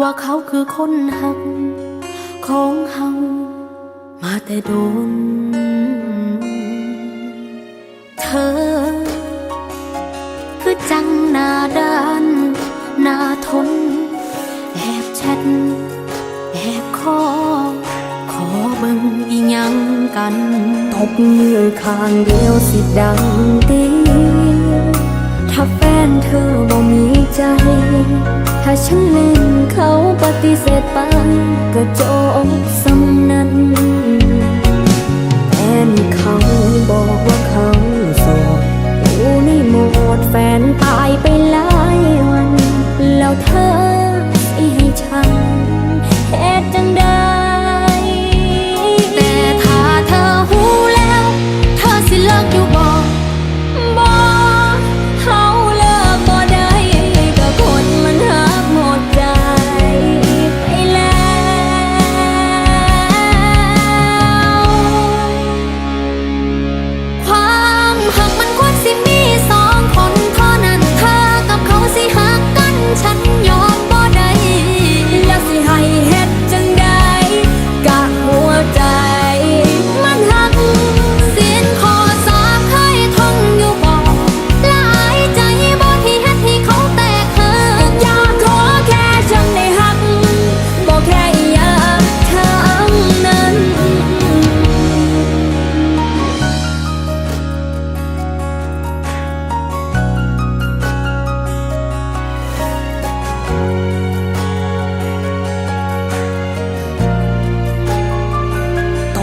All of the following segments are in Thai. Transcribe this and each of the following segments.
ว่าเขาคือคนหัก ของเฮามาแต่โดน เธอ คือจังหน้าด้านหน้าทน แอบแชทแอบคอขอเบิ่งอีหยังกันทบมือข้างเดียวสิดังตีถ้าแฟนเธอบ่มีใจ ถ้าฉันลืม ที่เสธไปก็จบ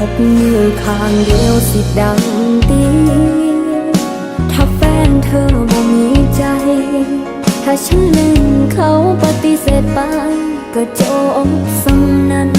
บมือข้างเดียวสิดังตีถ้าแฟนเธอบ่มีใจ ถ้าฉันลืมเขาปฏิเสธไป ก็จบสำนั้น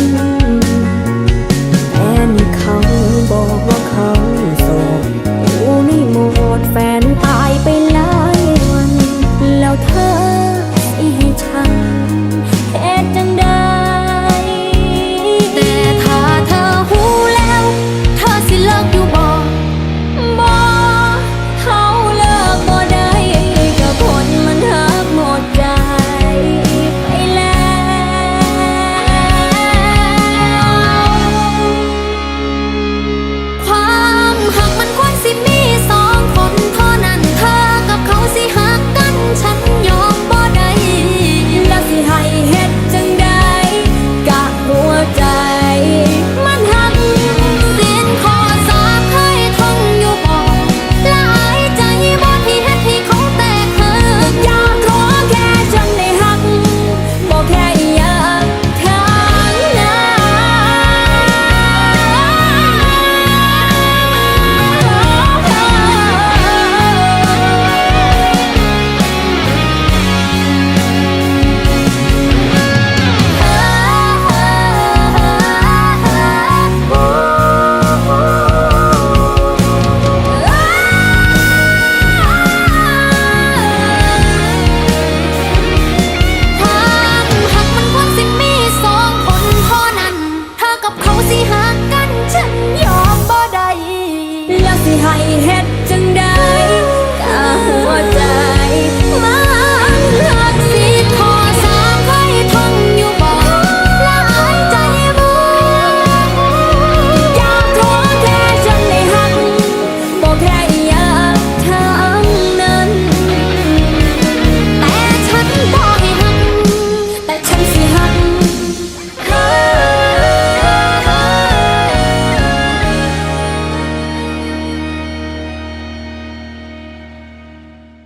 เฮ็ดจังได้กะหัวใจ